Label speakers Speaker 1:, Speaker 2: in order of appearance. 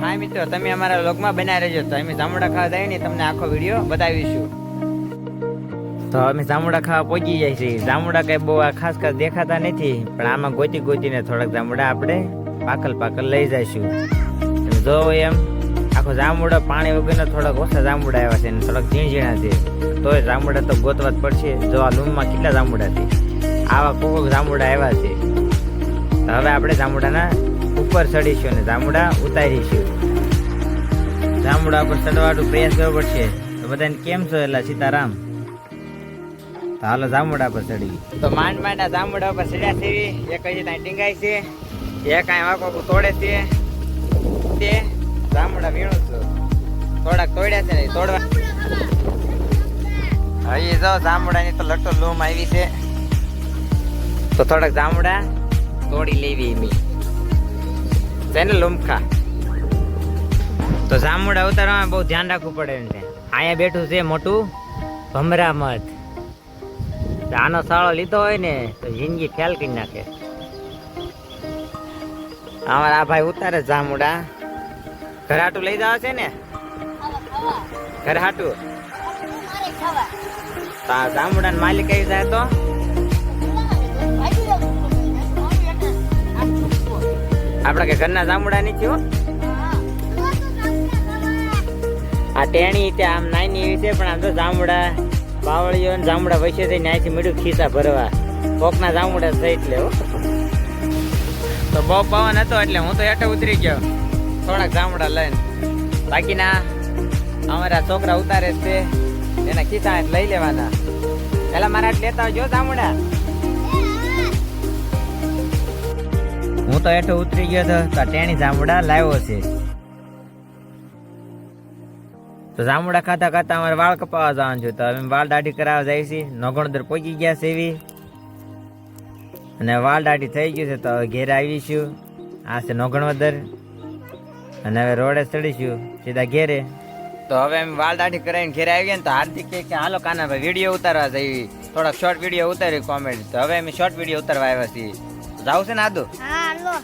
Speaker 1: હા મિત્રો, તમે અમારા વ્લોગમાં બનાવી રહેજો. તો અમે જામુડા ખાવા જઈએ ને તમને આખો વીડિયો બતાવીશું. તો અમે જામુડા ખાવા પહોંચી જાય છે જામુડા કઈ બહુ ખાસ ખાસ દેખાતા નથી, પણ આમાં ગોતી ગોતીને થોડાક જામુડા આપણે પાકલ પાકલ લઈ જઈશું. તમે જો એમ, આખો જામુડા પાણી વગરના થોડાક ઓછા જામુડા આવ્યા છે અને થોડાક ઝીણા છે. તોય જામુડા તો ગોતવા જ પડશે. જો આ લૂમમાં કેટલા જામુડા છે. આવા કોક જામુડા આવ્યા છે. હવે આપણે જામુડાના ઉપર ચડીશું અને જામુડા ઉતારીશું. જામુડા પર ચડવાનો પ્રયાસ કરવો પડશે. તો બધાને કેમ છો એલા સીતારામ? હાલો જામુડા પર ચડી તો માંડ માંડ જામુડા પર ચડ્યા છે એક હજી ત્યાં ટીંગાય છે. એક કાંઈ વાંકો તોડે છે. તે જામુડા વીણું છું. થોડાક તોડ્યા છે ને તોડવા. હજી જો જામુડાની તો લટો લૂમ આવી છે. તો થોડાક જામુડા તોડી લેવી મી છે ને લુમખા. તો જામુડા ઉતારવામાં બહુ ધ્યાન રાખવું પડે એમ છે. અહીંયા બેઠું છે મોટું ભમરા મધ આનો સાળો લીધો હોય ને તો જિંદગી ફેલ કરી નાખે. અમારા આ ભાઈ ઉતારે જામુડા. ઘરાટું લઈ જવા છે ને? ઘરાટું જામુડા માલિક આવી જાય તો? આપડા કે ઘરના જામુડા નથી હો. આ ટેણી તે આમ નાની એવી છે, પણ આમ તો જામુડા બાવળીઓ ને જામુડા વચ્ચે થઈને અહીંથી મીઠું ખીસા ભરવા. કોકના જામુડા થઈ એટલે લેવો તો બહુ પવન હતો એટલે હું તો હેઠે ઉતરી ગયો. થોડાક જામુડા લઈને. બાકીના અમારા છોકરા ઉતારે જ છે. એના ખિસ્સા લઈ લેવાના. પેલા મારા લેતા આવજો જામુડા હું તો હેઠે ઉતરી ગયો તો તેની જામુડા લાવ્યો છે. તો જામુડા ખાતા ખાતા અમારે વાળ કપાવા જવાનું છે. તો અમે વાળ દાઢી કરાવવા જાય છે નોગણદર પહોંચી ગયા છે એવી. અને વાળ દાઢી થઈ ગયું છે તો હવે ઘેર આવીશું આ છે નોગણવદર. અને હવે રોડે ચડીશું સીધા ઘેરે. તો હવે અમે વાળ દાઢી કરાવીને ઘેરે આવીએ ને તો હાર્દિક કે, હાલો કાના ભાઈ વીડિયો ઉતારવા જઈએ. થોડાક શોર્ટ વીડિયો ઉતારી કોમેડી તો હવે અમે શોર્ટ વીડિયો ઉતારવા આવ્યા છીએ. જાવ છે ને આદુ
Speaker 2: હા હાલો